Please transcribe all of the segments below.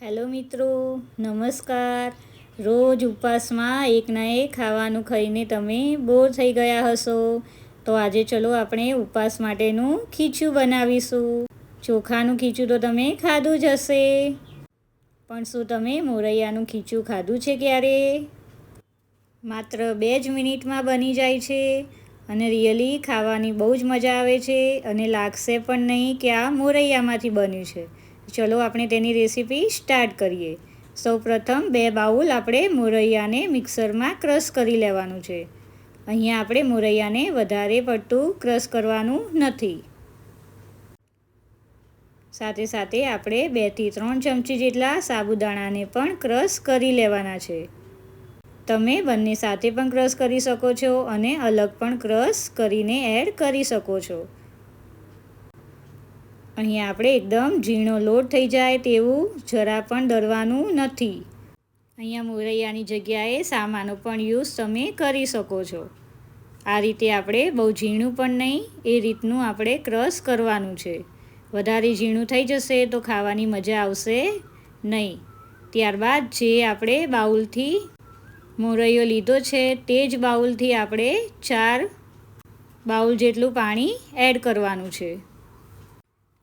Hello મિત્રો, નમસ્કાર. રોજ ઉપવાસમાં એકના એક ખાવાનું ખાઈને તમે બોર થઈ ગયા હશો. તો આજે ચલો આપણે ઉપવાસ માટેનું ખીચું બનાવીશું. ચોખાનું ખીચું તો તમે ખાધું જ હશે. પણ શું તમે મોરૈયાનું ખીચું ખાધું છે ક્યારે? માત્ર બે જ મિનિટમાં બની જાય છે અને રિયલી ખાવાની બહુ જ મજા આવે છે અને લાગશે પણ નહીં કે આ મોરૈયામાંથી બન્યું છે. ચલો આપણે તેની રેસીપી સ્ટાર્ટ કરીએ. સૌપ્રથમ બે બાઉલ આપણે મોરૈયાને મિક્સરમાં ક્રશ કરી લેવાનું છે. અહીંયા આપણે મોરૈયાને વધારે પડતું ક્રશ કરવાનું નથી. સાથે સાથે આપણે બેથી ત્રણ ચમચી જેટલા સાબુદાણાને પણ ક્રશ કરી લેવાના છે. તમે બંને સાથે પણ ક્રશ કરી શકો છો અને અલગ પણ ક્રશ કરીને એડ કરી શકો છો. અહીંયા આપણે એકદમ ઝીણો લોટ થઈ જાય તેવું જરા પણ દળવાનું નથી. અહીંયા મોરૈયાની જગ્યાએ સામાનો પણ યુઝ તમે કરી શકો છો. આ રીતે આપણે બહુ ઝીણું પણ નહીં, એ રીતનું આપણે ક્રશ કરવાનું છે. વધારે ઝીણું થઈ જશે તો ખાવાની મજા આવશે નહીં. ત્યારબાદ જે આપણે બાઉલથી મોરૈયો લીધો છે તે જ બાઉલથી આપણે ચાર બાઉલ જેટલું પાણી એડ કરવાનું છે.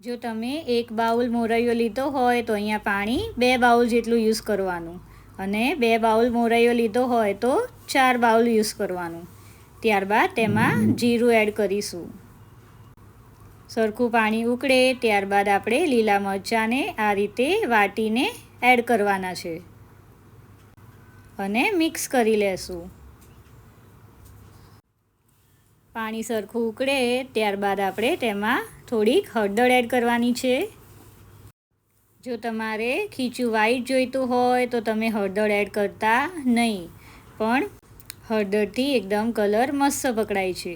જો તમે એક બાઉલ મોરૈયો લીધો હોય તો અહીંયા પાણી બે બાઉલ જેટલું યુઝ કરવાનું. અને બે બાઉલ મોરૈયો લીધો હોય તો ચાર બાઉલ યુઝ કરવાનું. ત્યારબાદ તેમાં જીરું એડ કરીશું. સરખું પાણી ઉકળે, ત્યારબાદ આપણે લીલા મરચાંને આ રીતે વાટીને એડ કરવાના છે. અને મિક્સ કરી લેશું. પાણી સરખું ઉકળે, ત્યારબાદ આપણે તેમાં થોડીક હળદર એડ કરવાની છે. જો તમારે ખીચું વ્હાઈટ જોઈતું હોય તો તમે હળદર એડ કરતા નહીં, પણ હળદરથી એકદમ કલર મસ્ત પકડાય છે.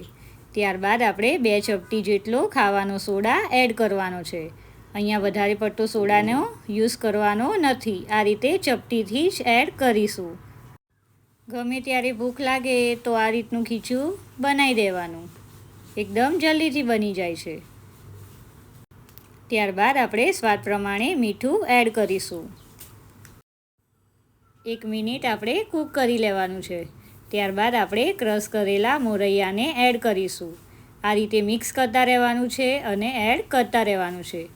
ત્યારબાદ આપણે બે ચપટી જેટલો ખાવાનો સોડા એડ કરવાનો છે. અહીંયા વધારે પડતો સોડાનો યુઝ કરવાનો નથી. આ રીતે ચપટીથી જ એડ કરીશું. ગમે ત્યારે ભૂખ લાગે તો આ રીતનું ખીચું બનાવી દેવાનું. એકદમ જલ્દીથી બની જાય છે. ત્યારબાદ આપણે સ્વાદ પ્રમાણે મીઠું એડ કરીશું. એક મિનિટ આપણે કૂક કરી લેવાનું છે. ત્યારબાદ આપણે ક્રશ કરેલા મોરૈયાને એડ કરીશું. આ રીતે મિક્સ કરતા રહેવાનું છે અને એડ કરતા રહેવાનું છે.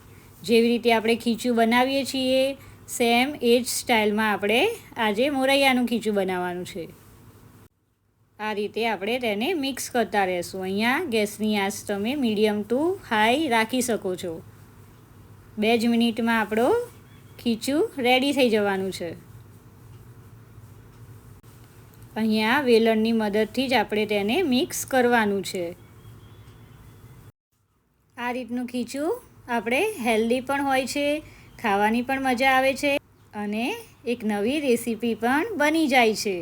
જેવી રીતે આપણે ખીચું બનાવીએ છીએ સેમ એ જ સ્ટાઇલમાં આપણે આજે મોરૈયાનું ખીચું બનાવવાનું છે. આ રીતે આપણે તેને મિક્સ કરતા રહેશું. અહીંયા ગેસની આંચ તમે મીડિયમ ટુ હાઈ રાખી શકો છો. બે જ મિનિટમાં આપણો ખીચું રેડી થઈ જવાનું છે. અહીંયા વેલણની મદદથી જ આપણે તેને મિક્સ કરવાનું છે. આ રીતનું ખીચું આપણે હેલ્ધી પણ હોય છે ખાવાની પણ મજા આવે છે અને એક નવી રેસીપી પણ બની જાય છે.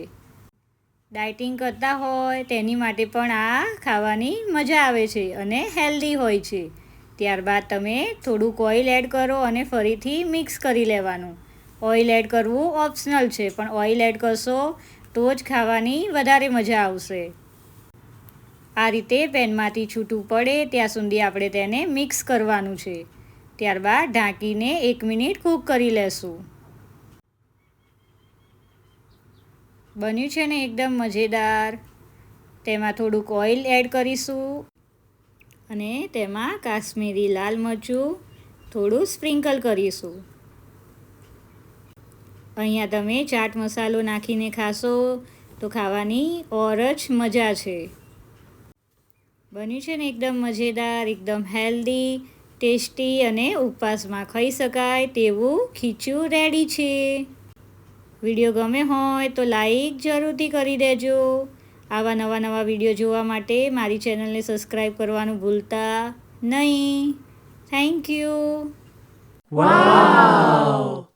ડાયટિંગ કરતા હોય તેની માટે પણ આ ખાવાની મજા આવે છે અને હેલ્ધી હોય છે. ત્યારબાદ તમે થોડુંક ઓઇલ એડ કરો અને ફરીથી મિક્સ કરી લેવાનું. ઓઇલ એડ કરવું ઓપ્શનલ છે, પણ ઓઇલ એડ કરશો તો જ ખાવાની વધારે મજા આવશે. આ રીતે પેનમાંથી છૂટું પડે ત્યાં સુધી આપણે તેને મિક્સ કરવાનું છે. ત્યારબાદ ઢાંકીને એક મિનિટ કૂક કરી લેશું. બન્યું છે ને એકદમ મજેદાર. તેમાં થોડુંક ઓઇલ એડ કરીશું અને તેમાં કાશ્મીરી લાલ મરચું થોડું સ્પ્રિંકલ કરીશું. અહીંયા તમે ચાટ મસાલો નાખીને ખાશો તો ખાવાની ઓર જ મજા છે. બન્યું છે ને એકદમ મજેદાર, એકદમ હેલ્ધી ટેસ્ટી અને ઉપવાસમાં ખાઈ શકાય તેવું ખીચું રેડી છે. વીડિયો ગમે હોય તો લાઈક જરૂરથી કરી દેજો. આવા નવા નવા વીડિયો જોવા માટે મારી ચેનલને સબસ્ક્રાઈબ કરવાનું ભૂલતા નહીં. Thank you. Wow!